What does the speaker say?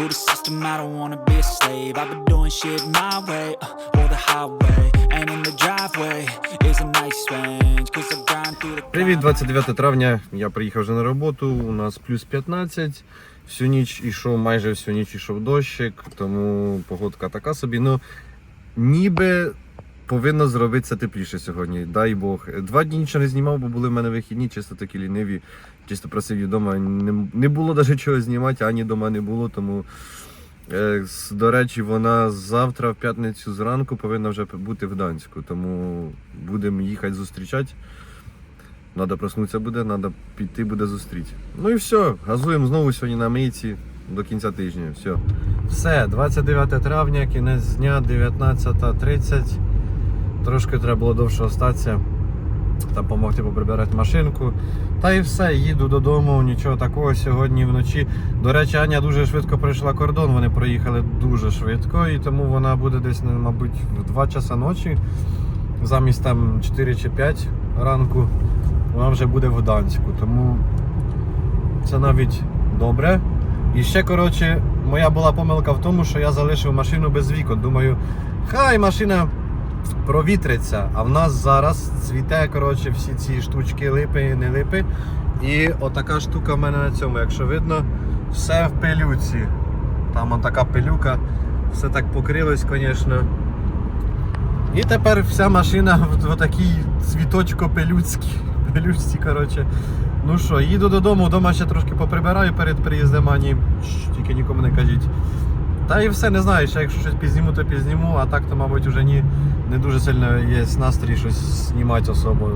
Uh, to the system, I don't wanna be a slave. I've been doing shit my way, uh, or the highway. And in the driveway is a nice range. Cause I grind through the Привіт, 29 травня. Я приїхав вже на роботу. У нас плюс 15. Всю ніч ішов, майже всю ніч ішов дощик, тому погодка така собі. Ну ніби повинно зробитися тепліше сьогодні. Дай Бог. Два дні нічого не знімав, бо були в мене вихідні, чисто такі ліниві. Чисто просив вдома. Не, не було навіть чого знімати, ані дома не було. Тому, е, до речі, вона завтра, в п'ятницю зранку, повинна вже бути в Данську. Тому будемо їхати зустрічати. Надо проснутися буде, треба піти буде зустріти. Ну і все, газуємо знову сьогодні на мийці до кінця тижня. Все. Все, 29 травня, кінець дня, 19.30. Трошки треба було довше остатися. Там допомогти поприбирати машинку. Та і все, їду додому, нічого такого сьогодні вночі. До речі, Аня дуже швидко пройшла кордон, вони проїхали дуже швидко, і тому вона буде десь, ну, мабуть, в 2 часа ночі, замість там 4 чи 5 ранку, вона вже буде в Гданську. Тому це навіть добре. І ще, коротше, моя була помилка в тому, що я залишив машину без вікон. Думаю, хай машина провітриться, а в нас зараз цвіте коротше, всі ці штучки липи, і не липи. І отака штука в мене на цьому, якщо видно, все в пилюці. Там он така пилюка, все так покрилось, звісно. І тепер вся машина в, такій цвіточко-пелюцькій. Коротше. Ну що, їду додому, вдома ще трошки поприбираю перед приїздом, ані тільки нікому не кажіть. Та і все, не знаю, ще якщо щось пізніму, то пізніму, а так то, мабуть, вже ні, не дуже сильно є настрій щось знімати особо.